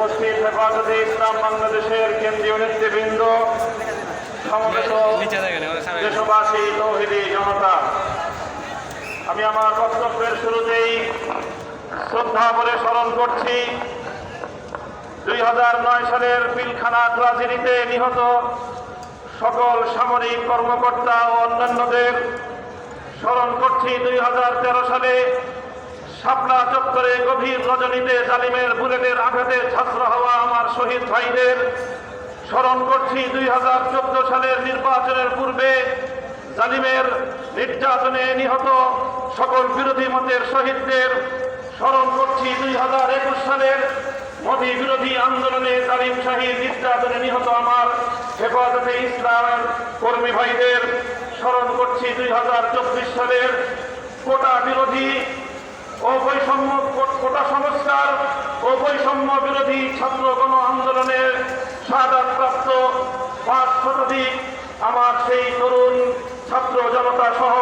উপস্থিত হেফাজতে ইসলাম বাংলাদেশের কেন্দ্রীয় নেতৃবৃন্দ দেশবাসী, তৌহিদি জনতা। আমি আমার বক্তব্যের শুরুতেই শ্রদ্ধা করে স্মরণ করছি, দুই হাজার নয় সালের পিলখানা ট্রাজেডিতে নিহত সকল সামরিক কর্মকর্তা ও অন্যান্যদের স্মরণ করছি, দুই হাজার তেরো সালে শাপলা চত্বরে গভীর রজনীতে জালিমের বুলেটের আঘাতে ছাত্র হওয়া আমার শহীদ ভাইদের স্মরণ করছি দুই হাজার চোদ্দ সালের নির্বাচনের পূর্বে জালিমের নির্যাতনে নিহত সকল বিরোধী মতের শহীদদের স্মরণ করছি দুই হাজার একুশ সালের মোদী বিরোধী আন্দোলনে জালিম শাহীর নির্যাতনে নিহত আমার হেফাজতে ইসলাম কর্মী ভাইদের স্মরণ করছি দুই হাজার চব্বিশ সালের কোটা বিরোধী ও বৈষম্য কোটা সংস্কার ও বৈষম্য বিরোধী ছাত্র গণ আন্দোলনের প্রাপ্ত পাঁচ শতাধিক আমার সেই তরুণ ছাত্র জনতা সহ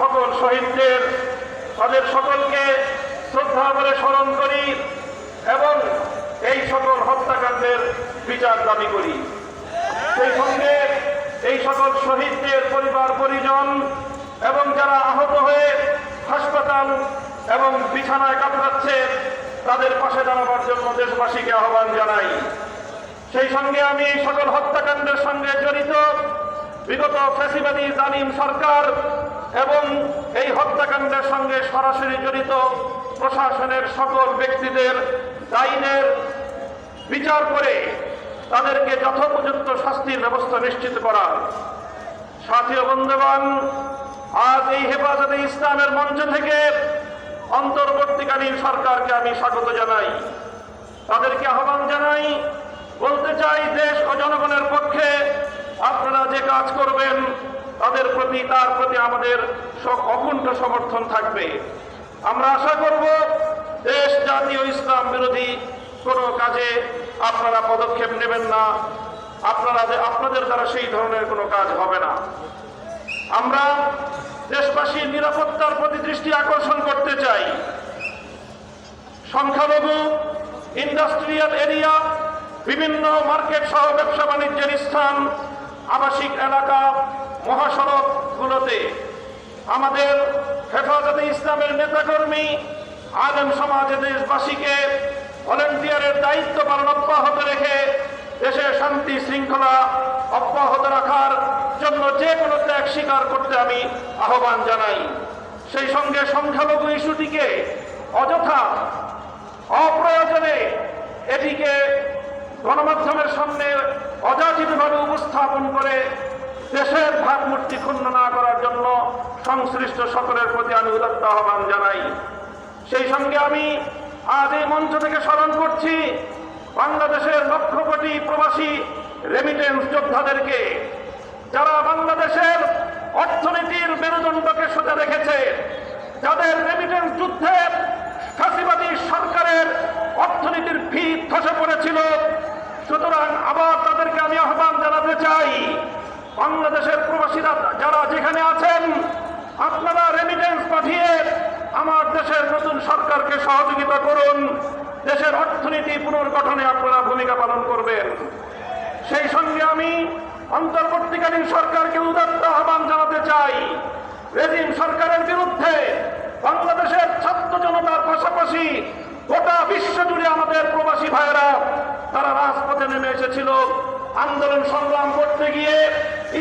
সকল শহীদদের, তাদের সকলকে শ্রদ্ধা করে স্মরণ করি এবং এই সকল হত্যাকাণ্ডের বিচার দাবি করি। সেই সঙ্গে এই সকল শহীদদের পরিবার পরিজন এবং যারা আহত হয়ে হাসপাতাল এবং বিছানায় কাতরাচ্ছে তাদের পাশে দাঁড়াবার জন্য দেশবাসীকে আহ্বান জানাই। সেই সঙ্গে আমি সকল হত্যাকাণ্ডের সঙ্গে জড়িত বিগত ফ্যাসিবাদী জালিম সরকার এবং এই হত্যাকাণ্ডের সঙ্গে সরাসরি জড়িত প্রশাসনের সকল ব্যক্তিদের দায়ীদের বিচার করে তাদেরকে যথোপযুক্ত শাস্তির ব্যবস্থা নিশ্চিত করা সাথী ও বন্ধুগণ, আজ এই হেফাজতে ইসলামের মঞ্চ থেকে অন্তর্বর্তীকালীন সরকারকে আমি স্বাগত জানাই। তাদেরকে আহ্বান জানাই, বলতে চাই দেশ ও জনগণের পক্ষে আপনারা যে কাজ করবেন, তাদের প্রতি, তার প্রতি আমাদের অকুণ্ঠ সমর্থন থাকবে। আমরা আশা করব দেশ জাতীয় ইসলাম বিরোধী কোনো কাজে আপনারা পদক্ষেপ নেবেন না। আপনারা আপনাদের দ্বারা সেই ধরনের কোনো কাজ হবে না। আমরা দেশবাসীর নিরাপত্তার প্রতি দৃষ্টি আকর্ষণ করতে চাই। সংখ্যালঘু, ইন্ডাস্ট্রিয়াল এরিয়া, বিভিন্ন মার্কেট সহ ব্যবসা বাণিজ্যের স্থান, আবাসিক এলাকা, মহাসড়কগুলোতে। আমাদের হেফাজতে ইসলামের নেতাকর্মী, আলেম সমাজে দেশবাসীকে ভলেন্টিয়ারের দায়িত্ব পালন অব্যাহত রেখে দেশের শান্তি, শৃঙ্খলা অব্যাহত রাখার জন্য যে কোনো ত্যাগ স্বীকার করতে আমি আহ্বান জানাই। সেই সঙ্গে সংখ্যালঘু ইস্যুটিকে অযথা অপ্রয়োজনে এটিকে গণমাধ্যমের সামনে অযাচিতভাবে উপস্থাপন করে দেশের ভাবমূর্তি ক্ষুণ্ণ না করার জন্য সংশ্লিষ্ট সকলের প্রতি আমি উদাত্ত আহ্বান জানাই। সেই সঙ্গে আমি আজ এই মঞ্চ থেকে স্মরণ করছি, বাংলাদেশের লক্ষ কোটি প্রবাসী রেমিটেন্স যোদ্ধাদেরকে যারা বাংলাদেশের অর্থনীতির মেরুদণ্ডকে সোজা রেখেছে, যাদের রেমিটেন্স যুদ্ধে ফাঁসিবাদী সরকারের অর্থনীতির ভিত ধসে পড়েছিল, সুতরাং আবার তাদেরকে আমি আহ্বান জানাতে চাই, বাংলাদেশের প্রবাসীরা যারা যেখানে আছেন, আপনারা রেমিটেন্স পাঠিয়ে আমার দেশের নতুন সরকারকে সহযোগিতা করুন। দেশের অর্থনীতি পুনর্গঠনে আপনারা ভূমিকা পালন করবেন। সেই সঙ্গে আমি অন্তর্বর্তীকালীন সরকারকে উদাত্ত আহ্বান জানাতে চাই। রেজিম সরকারের বিরুদ্ধে বাংলাদেশের ছাত্র জনতার পাশাপাশি গোটা বিশ্ব জুড়ে আমাদের প্রবাসী ভাইয়েরা, তারা রাজপথে নেমে এসেছিল। আন্দোলন সংগ্রাম করতে গিয়ে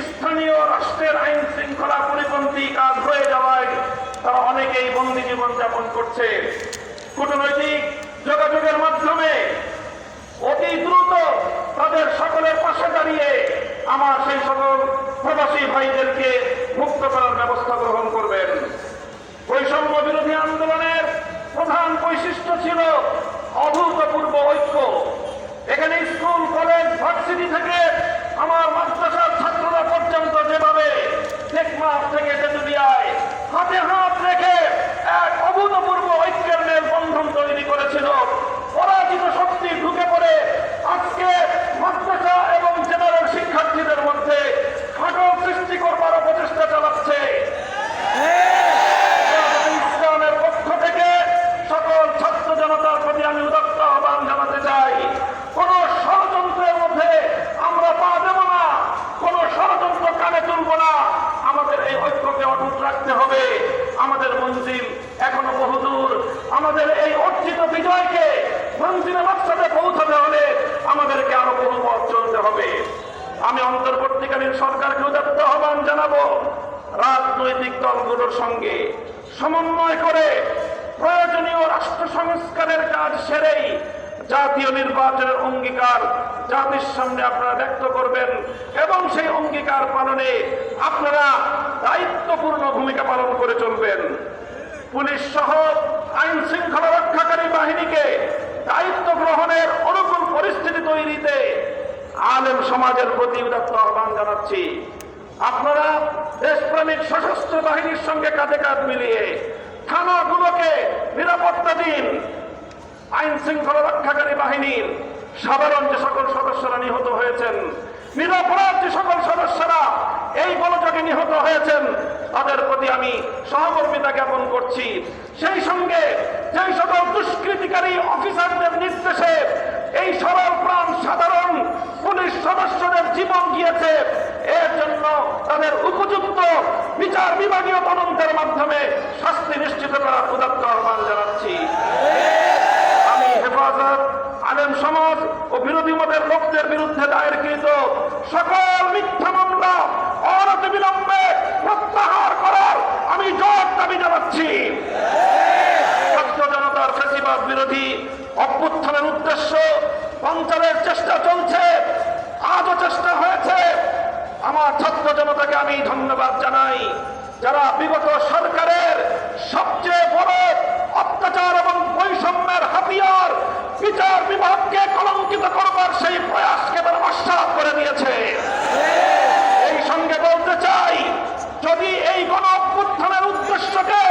স্থানীয় রাষ্ট্রের আইন শৃঙ্খলা পরিপন্থী কাজ হয়ে যাওয়ায় তারা অনেকেই বন্দী জীবন যাপন করছে। কূটনৈতিক যোগাযোগের মাধ্যমে অতি দ্রুত তাদের সকলের পাশে দাঁড়িয়ে আমার সেই সকল প্রবাসী ভাইদেরকে মুক্ত করার ব্যবস্থা গ্রহণ করবেন। বৈষম্য বিরোধী আন্দোলনের প্রধান বৈশিষ্ট্য রাখতে হবে। আমাদের মঞ্জিল এখনও বহুদূর আমাদের এই অর্জিত বিজয়কে মঞ্জিলে মাকসাদে পৌঁছাতে হলে আমাদেরকে আরও বহু পথ চলতে হবে। আমি অন্তর্বর্তীকালীন সরকারকে উদাত্ত আহ্বান জানাব, রাজনৈতিক দলগুলোর সঙ্গে সমন্বয় করে প্রয়োজনীয় রাষ্ট্র সংস্কারের কাজ সেরেই জাতীয় নির্বাচনের অঙ্গীকার জাতির সামনে আপনারা ব্যক্ত করবেন এবং সেই অঙ্গীকার পালনে আপনারা ভূমিকা পালন করে চলবেন। পুলিশ সহ আইন শৃঙ্খলা রক্ষাকারী বাহিনীকে দায়িত্ব গ্রহণের অনুকূল পরিস্থিতি তৈরিতে আলেম সমাজের প্রতি উদাত্ত আহ্বান জানাচ্ছি। আপনারা দেশপ্রেমিক সশস্ত্র বাহিনীর সঙ্গে কাঁধে কাঁধ মিলিয়ে থানাগুলোকে নিরাপত্তা দিন। আইন শৃঙ্খলা রক্ষাকারী বাহিনীর সাধারণ যে সকল সদস্যরা নিহত হয়েছেন, নিরপরাধ যে সকল সদস্যরা এই গোলযোগে নিহত হয়েছেন তাদের প্রতি আমি সহমর্মিতা জ্ঞাপন করছি। সেই সঙ্গে যেই সকল দুষ্কৃতিকারী অফিসারদের নির্দেশে এই সরল প্রাণ সাধারণ পুলিশ সদস্যদের জীবন গিয়েছে, এর জন্য তাদের উপযুক্ত বিচার বিভাগীয় তদন্তের মাধ্যমে শাস্তি নিশ্চিত করার উদাত্ত আহ্বান জানাচ্ছি। আমি হেফাজত, আলেম সমাজ ও বিরোধী মতের লোকদের বিরুদ্ধে দায়েরকৃত সকল মিথ্যা মামলা অনতি বিলম্বে প্রত্যাহার করার আমি জোর দাবি জানাচ্ছি। ছাত্র জনতার ফেসিবাদ বিরোধী অভ্যুত্থানের উদ্দেশ্য পঞ্চালের চেষ্টা চলছে। আজও চেষ্টা হয়েছে। আমার ছাত্র জনতাকে আমি ধন্যবাদ জানাই। যারা বিগত সরকারের সবচেয়ে বড় অত্যাচার এবং বৈষম্যের হাতিয়ার বিচার বিভাগকে কলঙ্কিত করবার সেই প্রয়াসকে তারা নস্বাত করে দিয়েছে এই সঙ্গে বলতে চাই যদি এই গণ অভ্যুত্থানের উদ্দেশ্যকে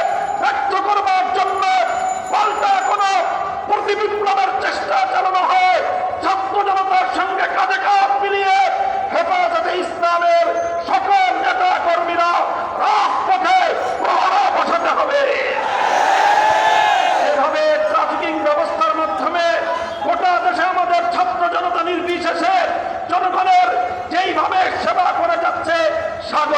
ব্যক্ত করবার জন্য পাল্টা কোন প্রতিবিপ্লবের চেষ্টা চালানো হয় ছাত্র জনতার সঙ্গে কাঁধে কাঁধ মিলিয়ে হেফাজতে ইসলামের সকল নেতা কর্মীরা রাজপথে প্রহরা বসাতে হবে এভাবে ট্রাফিকিং ব্যবস্থার মাধ্যমে গোটা দেশে আমাদের ছাত্র জনতা নির্বিশেষে জনগণের যেইভাবে সেবা করে যাচ্ছে স্বাগত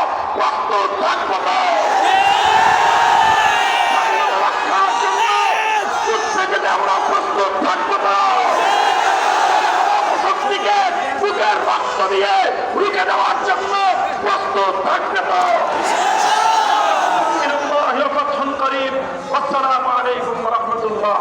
অব্যাহত থাকব না। প্রত্যেকে আমরা প্রস্তুত থাকব না। শক্তিকে বুকের বাক্স দিয়ে রুখে দেওয়ার জন্য প্রস্তুত থাকবে না। আসসালামু আলাইকুম রহমতুল্লাহ।